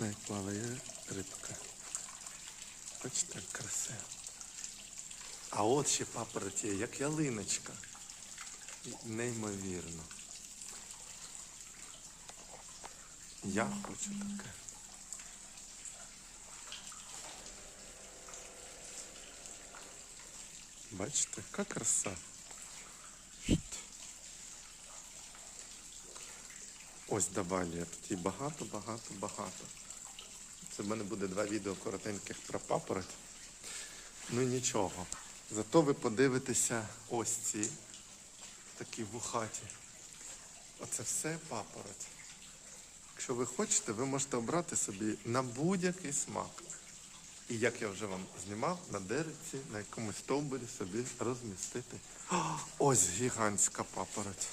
На як плаває рибка. Бачите, як красиво. А от ще папороті, як ялиночка. Неймовірно. Я хочу таке. Бачите, яка краса. Ось давай, тут її багато, багато, багато. Це в мене буде два відео коротеньких про папороть. Ну нічого. Зато ви подивитеся ось ці такі вухаті. Оце все папороть. Якщо ви хочете, ви можете обрати собі на будь-який смак. І як я вже вам знімав, на деревці, на якомусь стовбурі собі розмістити. Ось гігантська папороть.